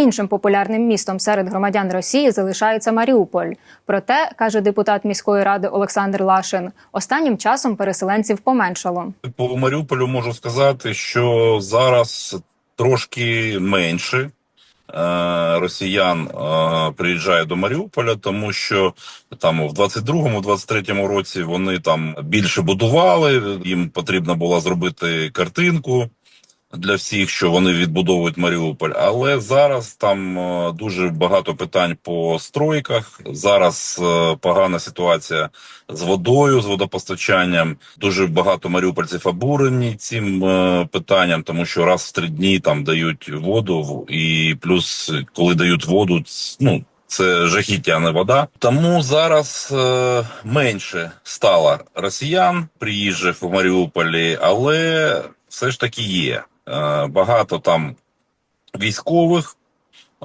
Іншим популярним містом серед громадян Росії залишається Маріуполь. Проте, каже депутат міської ради Олександр Лашин, останнім часом переселенців поменшало. По Маріуполю можу сказати, що зараз трошки менше е, росіян е, приїжджає до Маріуполя, тому що там в 22-23 році вони там більше будували. Їм потрібно було зробити картинку. Для всіх, що вони відбудовують Маріуполь, але зараз там е, дуже багато питань по стройках. Зараз е, погана ситуація з водою, з водопостачанням. Дуже багато маріупольців обурені цим е, питанням, тому що раз в три дні там дають воду, і плюс коли дають воду, ну. Це жахіття, а не вода. Тому зараз е, менше стало росіян приїжджих в Маріуполі, але все ж таки є. Е, багато там військових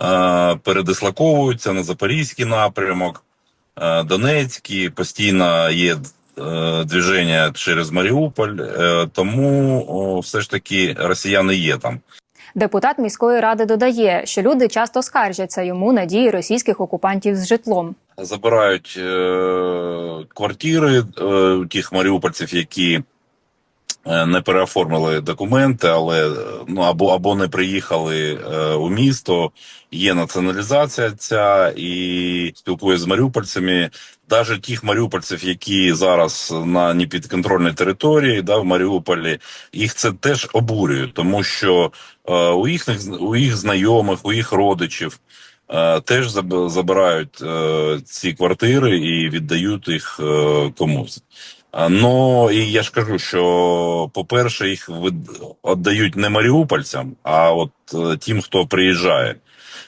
е, передислоковуються на Запорізький напрямок, е, Донецький, постійно є движення через Маріуполь, тому все ж таки росіяни є там. Депутат міської ради додає, що люди часто скаржаться йому на дії російських окупантів з житлом. забирають е, квартири е, тих маріупольців, які не переоформили документи, але е, ну або або не приїхали е, у місто. Є націоналізація ця і спілкуюся з маріупольцями. Навіть тих маріупольців, які зараз на непідконтрольній території, да, в Маріуполі, їх це теж обурює, тому що е, у їхніх у їх знайомих, у їх родичів е, теж заб- забирають е, ці квартири і віддають їх е, комусь. Ну і я ж кажу, що по-перше, їх від- віддають не маріупольцям, а от е, тим, хто приїжджає.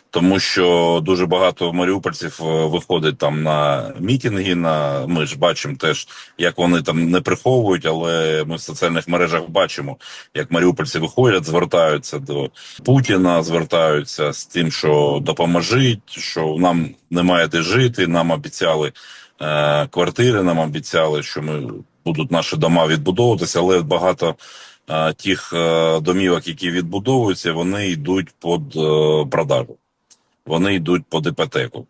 Тому що дуже багато маріупольців е, виходить там на мітинги. На ми ж бачимо теж, як вони там не приховують, але ми в соціальних мережах бачимо, як маріупольці виходять, звертаються до Путіна, звертаються з тим, що допоможіть, що нам немає де жити. Нам обіцяли е, квартири, нам обіцяли, що ми будуть наші дома відбудовуватися, але багато е, тих е, домівок, які відбудовуються, вони йдуть під продажу вони йдуть по іпотеку.